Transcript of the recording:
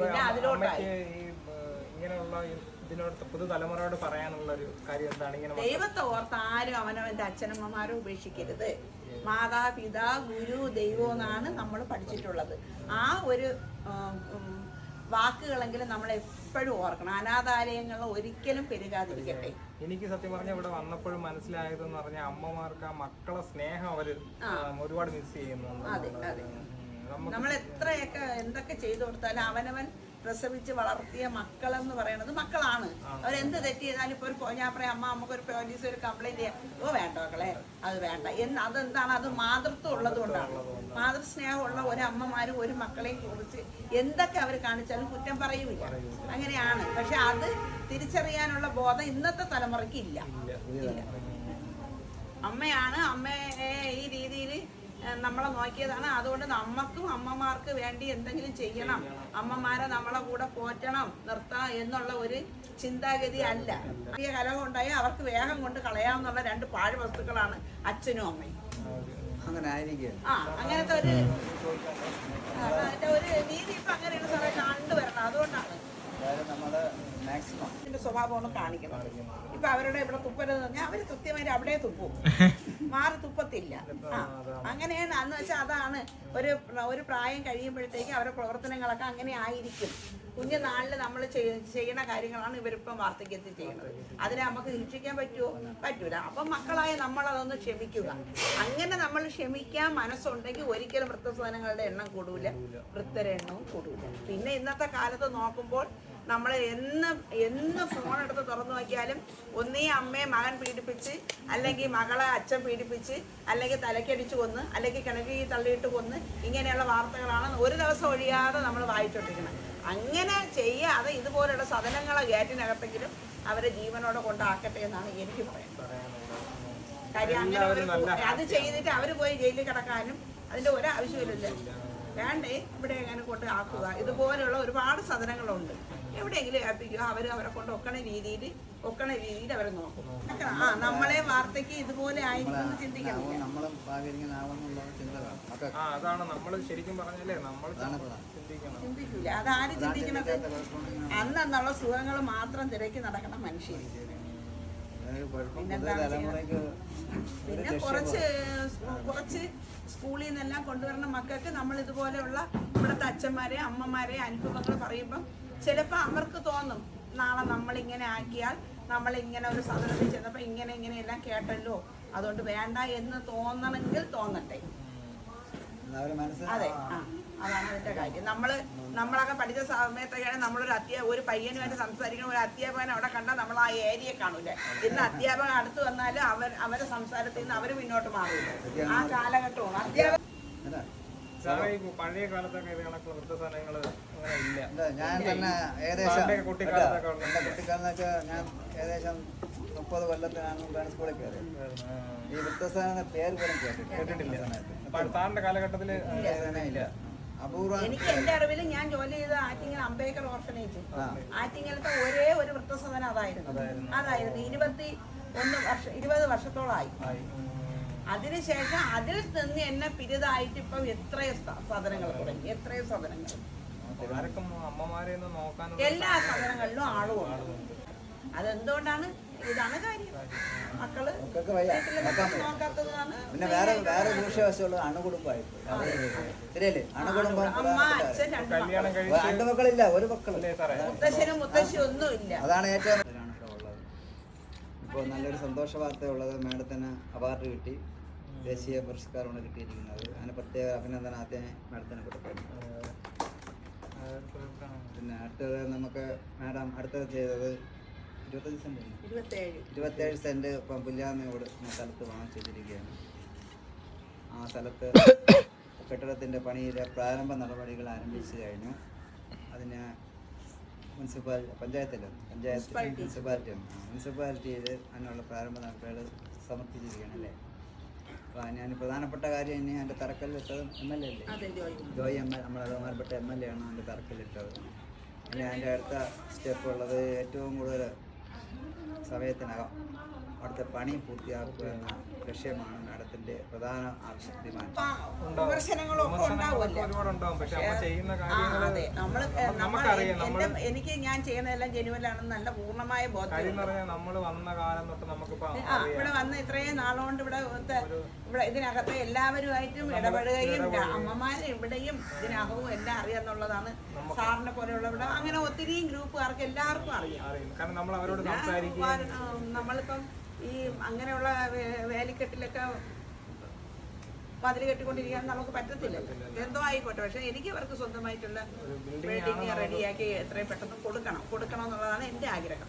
പിന്നെ അതിലോട്ടായി. ഇങ്ങനെയുള്ള ഇതിനോട് പുതുതലമുറയോട് പറയാനുള്ള ഒരു കാര്യം എന്താണ് ഇങ്ങനെ ദൈവത്തെ ഓർത്ത് ആരും അവനവന്റെ അച്ഛനമ്മമാരെ ഉപേക്ഷിക്കരുത്. മാതാപിതാ ഗുരു ദൈവം എന്നാണ് നമ്മൾ പഠിച്ചിട്ടുള്ളത്. ആ ഒരു വാക്കുകളെങ്കിലും നമ്മൾ എപ്പോഴും ഓർക്കണം. അനാഥാലയങ്ങൾ ഒരിക്കലും പെരുകാതിരിക്കട്ടെ. എനിക്ക് സത്യം പറഞ്ഞ ഇവിടെ വന്നപ്പോഴും മനസ്സിലായതെന്ന് പറഞ്ഞാൽ അമ്മമാർക്ക് ആ മക്കളെ സ്നേഹം അവർ ഒരുപാട് മിസ് ചെയ്യുന്നു അതെ അതെ. നമ്മൾ എത്രയൊക്കെ എന്തൊക്കെ ചെയ്തു കൊടുത്താലും അവനവൻ പ്രസവിച്ച് വളർത്തിയ മക്കളെന്ന് പറയുന്നത് മക്കളാണ്. അവരെന്ത് തെറ്റ് ചെയ്താലും ഇപ്പോൾ ഒരു ഞാൻ പറയാം അമ്മ നമുക്ക് ഒരു പോലീസ് ഒരു കംപ്ലൈന്റ് ചെയ്യാം. ഓ വേണ്ട മക്കളെ അത് വേണ്ട. എന്ന് അതെന്താണ്? അത് മാതൃത്വം ഉള്ളത് കൊണ്ടാണ്. മാതൃസ്നേഹമുള്ള ഒരു അമ്മമാരും ഒരു മക്കളെയും കുറിച്ച് എന്തൊക്കെ അവർ കാണിച്ചാലും കുറ്റം പറയൂല അങ്ങനെയാണ്. പക്ഷെ അത് തിരിച്ചറിയാനുള്ള ബോധം ഇന്നത്തെ തലമുറയ്ക്ക് ഇല്ല. ഇല്ല. അമ്മയാണ് അമ്മയെ ഈ രീതിയിൽ നമ്മളെ നോക്കിയതാണ്. അതുകൊണ്ട് നമുക്കും അമ്മമാർക്ക് വേണ്ടി എന്തെങ്കിലും ചെയ്യണം. അമ്മമാരെ നമ്മളെ കൂടെ പോറ്റണം നിർത്തണം എന്നുള്ള ഒരു ചിന്താഗതി അല്ല. ചെറിയ കലഹം ഉണ്ടായി അവർക്ക് വേഗം കൊണ്ട് കളയാമെന്നുള്ള രണ്ട് പാഴ് വസ്തുക്കളാണ് അച്ഛനും അമ്മയും. അങ്ങനെ ആയിരിക്കും. ആ അങ്ങനത്തെ ഒരു അതിന്റെ ഒരു രീതി ഇപ്പൊ അങ്ങനെയാണ് സാറേ കണ്ടുവരണം അതുകൊണ്ടാണ്. ഇതിന്റെ സ്വഭാവമാണ് കാണിക്കുന്നത് ഇപ്പൊ അവരുടെ ഇവിടെ തുപ്പരുതെന്ന് പറഞ്ഞാൽ അവർ കൃത്യമായിട്ട് അവിടെ തുപ്പും. മാറി ആ അങ്ങനെയാണ്. അന്ന് വെച്ചാൽ അതാണ് ഒരു ഒരു പ്രായം കഴിയുമ്പോഴത്തേക്ക് അവരുടെ പ്രവർത്തനങ്ങളൊക്കെ അങ്ങനെ ആയിരിക്കും. കുഞ്ഞു നാളിൽ നമ്മൾ ചെയ്യുന്ന കാര്യങ്ങളാണ് ഇവരിപ്പം വാർദ്ധക്യത്തിൽ ചെയ്യുന്നത്. അതിനെ നമുക്ക് ശിക്ഷിക്കാൻ പറ്റുമോ പറ്റൂല. അപ്പം മക്കളായ നമ്മൾ അതൊന്ന് ക്ഷമിക്കുക. അങ്ങനെ നമ്മൾ ക്ഷമിക്കാൻ മനസ്സുണ്ടെങ്കിൽ ഒരിക്കലും വൃത്തസാധനങ്ങളുടെ എണ്ണം കൂടൂല. വൃത്തരെണ്ണവും കൂടൂല. പിന്നെ ഇന്നത്തെ കാലത്ത് നോക്കുമ്പോൾ നമ്മൾ എന്ന് എന്ന് ഫോൺ എടുത്ത് തുറന്നു നോക്കിയാലും ഒന്നേ അമ്മയെ മകൻ പീഡിപ്പിച്ച് അല്ലെങ്കിൽ മകളെ അച്ഛൻ പീഡിപ്പിച്ച് അല്ലെങ്കിൽ തലക്കടിച്ച് കൊന്ന് അല്ലെങ്കിൽ കിണറ്റിൽ തള്ളിയിട്ട് കൊന്ന് ഇങ്ങനെയുള്ള വാർത്തകളാണ് ഒരു ദിവസം ഒഴിയാതെ നമ്മൾ വായിച്ചുകൊണ്ടിരിക്കണം അങ്ങനെ ചെയ്യാതെ ഇതുപോലെയുള്ള സദനങ്ങളെ ഗേറ്റിനകത്തെങ്കിലും അവരെ ജീവനോടെ കൊണ്ടാക്കട്ടെ എന്നാണ് എനിക്ക് പറയുന്നത് കാര്യം അങ്ങനെ അത് ചെയ്തിട്ട് അവർ പോയി ജയിലിൽ കിടക്കാനും അതിന്റെ ഒരാവശ്യമില്ല വേണ്ടേ? ഇവിടെ എങ്ങനെ കൊണ്ട് ആക്കുക? ഇതുപോലെയുള്ള ഒരുപാട് സാധനങ്ങളുണ്ട്. എവിടെയെങ്കിലും ഏൽപ്പിക്കുക അവർ അവരെ കൊണ്ട് ഒക്കണ രീതിയിൽ ഒക്കണ രീതിയിൽ അവരെ നോക്കും. ആ നമ്മളെ വാർത്തയ്ക്ക് ഇതുപോലെ ആയിരിക്കും ചിന്തിക്കണം. അതാണ് നമ്മൾ ശരിക്കും പറഞ്ഞല്ലേ നമ്മൾ ചിന്തിക്കില്ല അതാരും ചിന്തിക്കണത്? അന്നെന്നുള്ള സുഖങ്ങൾ മാത്രം തിരക്കി നടക്കണം മനുഷ്യർ പിന്നെ കുറച്ച് കുറച്ച് സ്കൂളിൽ നിന്നെല്ലാം കൊണ്ടുവരുന്ന മക്കൾക്ക് നമ്മൾ ഇതുപോലെയുള്ള ഇവിടുത്തെ അച്ഛന്മാരെ അമ്മമാരെ അനുഭവങ്ങൾ പറയുമ്പം ചിലപ്പോൾ അവർക്ക് തോന്നും നാളെ നമ്മൾ ഇങ്ങനെ ആക്കിയാൽ നമ്മൾ ഇങ്ങനെ ഒരു സദനത്തിൽ ചെന്നപ്പോൾ ഇങ്ങനെ ഇങ്ങനെയെല്ലാം കേട്ടല്ലോ. അതുകൊണ്ട് വേണ്ട എന്ന് തോന്നണമെങ്കിൽ തോന്നട്ടെ. അതെ ആ. അതാണ് അതിന്റെ കാര്യം. നമ്മൾ നമ്മളൊക്കെ പഠിച്ച സമയത്തൊക്കെയാണ് നമ്മളൊരു അധ്യാപക ഒരു പയ്യനുമായിട്ട് സംസാരിക്കുന്ന ഒരു അധ്യാപകൻ അവിടെ കണ്ടാൽ നമ്മൾ ആ ഏരിയ കാണൂല ഇന്ന് അധ്യാപകൻ അടുത്ത് വന്നാൽ അവർ അവരെ സംസാരത്തിൽ നിന്ന് അവർ മുന്നോട്ട് മാറില്ല ആ കാലഘട്ടമാണ്. അധ്യാപകൻ അതാ. സാറേ ഈ പഴയ കാലത്തൊക്കെ ഇത് കണക്ക് വൃദ്ധസാധനങ്ങൾ അങ്ങനെ ഇല്ല. ഞാൻ തന്നെ ഏകദേശം കുട്ടിക്കാലത്തൊക്കെ ഞാൻ ഏകദേശം മുപ്പത് കൊല്ലത്തിനാണ് സ്കൂളിൽ കയറിയത്. ഈ വൃത്തസ്ഥാന പേര് പോലും കേട്ടിട്ടില്ല. കേട്ടിട്ടില്ല. സാറിന്റെ കാലഘട്ടത്തിൽ ഇല്ല. എനിക്ക് എന്റെ അറിവിൽ ഞാൻ ജോലി ചെയ്ത ആറ്റിങ്ങൽ അംബേദ്കർ ഓർഫനേജ്. ആറ്റിങ്ങലത്തെ ഒരേ ഒരു വൃത്തസദനം അതായിരുന്നു. അതായിരുന്നു. ഇരുപത്തി ഒന്ന് വർഷം ഇരുപത് വർഷത്തോളമായി അതിനുശേഷം അതിൽ നിന്ന് എന്നെ പിരിതായിട്ട് ഇപ്പം എത്രയോ സദനങ്ങൾ തുടങ്ങി. എത്രയോ സദനങ്ങൾ. എല്ലാ സദനങ്ങളിലും ആളുകൾ അതെന്തുകൊണ്ടാണ്? ഇതാണ് കാര്യം. മക്കൾ. നോക്കാത്തതാണ് പിന്നെ വേറെ വേറെ ദൂഷ്യവശമുള്ളത് അണുകുടുംബമായി ശരിയല്ലേ? അണുകുടുംബം രണ്ടു അച്ഛൻ രണ്ട് കല്യാണം കഴിച്ച് രണ്ട് മക്കളില്ല ഒരു മക്കളല്ലേ മുത്തശ്ശനും മുത്തശ്ശി ഒന്നും ഇല്ല അതാണ് ഏറ്റവും ഉള്ളത് ഇപ്പോൾ നല്ലൊരു സന്തോഷ വാർത്ത ഉള്ളത് മാഡത്തിന് അവാർഡ് കിട്ടി. ദേശീയ പുരസ്കാരമാണ് കിട്ടിയിരിക്കുന്നത്. അതിന് പ്രത്യേക അഭിനന്ദനം ആദ്യം മാഡത്തിന് കൊടുക്കുന്നു പിന്നെ അടുത്തത് നമുക്ക് മാഡം അടുത്തത് ചെയ്തത് ഇരുപത്തഞ്ച് സെന്റ് ഇരുപത്തേഴ്. ഇരുപത്തേഴ് സെന്റ് ഇപ്പം പുല്ലാന്നയോട് സ്ഥലത്ത് വാങ്ങിച്ചിരിക്കുകയാണ് ആ സ്ഥലത്ത് കെട്ടിടത്തിന്റെ പണിയിലെ പ്രാരംഭ നടപടികൾ ആരംഭിച്ചു കഴിഞ്ഞു. അതിന് മുനിസിപ്പാൽ പഞ്ചായത്തിൽ പഞ്ചായത്ത് മുനിസിപ്പാലിറ്റി. മുനിസിപ്പാലിറ്റി മുനിസിപ്പാലിറ്റിയിൽ അതിനുള്ള പ്രാരംഭ നടപടികൾ സമർപ്പിച്ചിരിക്കുകയാണ് അല്ലേ? അപ്പോൾ ഞാൻ പ്രധാനപ്പെട്ട കാര്യം ഇനി അതിന്റെ തറക്കല്ലിട്ടത് എം എൽ എ അല്ലേ? ജോയ്. എം എൽ നമ്മുടെ ബഹുമാനപ്പെട്ട എം എൽ എ ആണ് അതിന്റെ തറക്കല്ലിട്ടത്. ഇനി അതിന്റെ അടുത്ത സ്റ്റെപ്പ് ഉള്ളത് ഏറ്റവും കൂടുതൽ സമയത്തിനകം അവിടുത്തെ പണി പൂർത്തിയാക്കുക എന്ന ലക്ഷ്യമാണ് മാഡത്തിന്റെ പ്രധാന ആവശ്യത്തിൽ വിമർശനങ്ങളൊക്കെ ഉണ്ടാവുമല്ലോ. എനിക്ക് ഞാൻ ചെയ്യുന്നതെല്ലാം ജനുവലാണെന്ന് നല്ല പൂർണമായ ബോധ്യം ഇവിടെ വന്ന് ഇത്രയും നാളുകൊണ്ട് ഇവിടെ ഇവിടെ ഇതിനകത്ത് എല്ലാവരുമായിട്ടും ഇടപെടുകയും അമ്മമാരും ഇവിടെയും ഇതിനകവും എല്ലാം അറിയാന്നുള്ളതാണ് സാറിനെ പോലെയുള്ള ഇവിടെ അങ്ങനെ ഒത്തിരിയും ഗ്രൂപ്പുകാർക്ക് എല്ലാവർക്കും അറിയാം. നമ്മളിപ്പം ഈ അങ്ങനെയുള്ള വേലിക്കെട്ടിലൊക്കെ മതിൽ കെട്ടിക്കൊണ്ടിരിക്കാൻ നമുക്ക് പറ്റത്തില്ലല്ലോ എന്തോ ആയിക്കോട്ടെ. പക്ഷെ എനിക്ക് അവർക്ക് സ്വന്തമായിട്ടുള്ള ബിൽഡിങ് റെഡിയാക്കി എത്രയും പെട്ടെന്ന് കൊടുക്കണം. കൊടുക്കണം എന്നുള്ളതാണ് എന്റെ ആഗ്രഹം.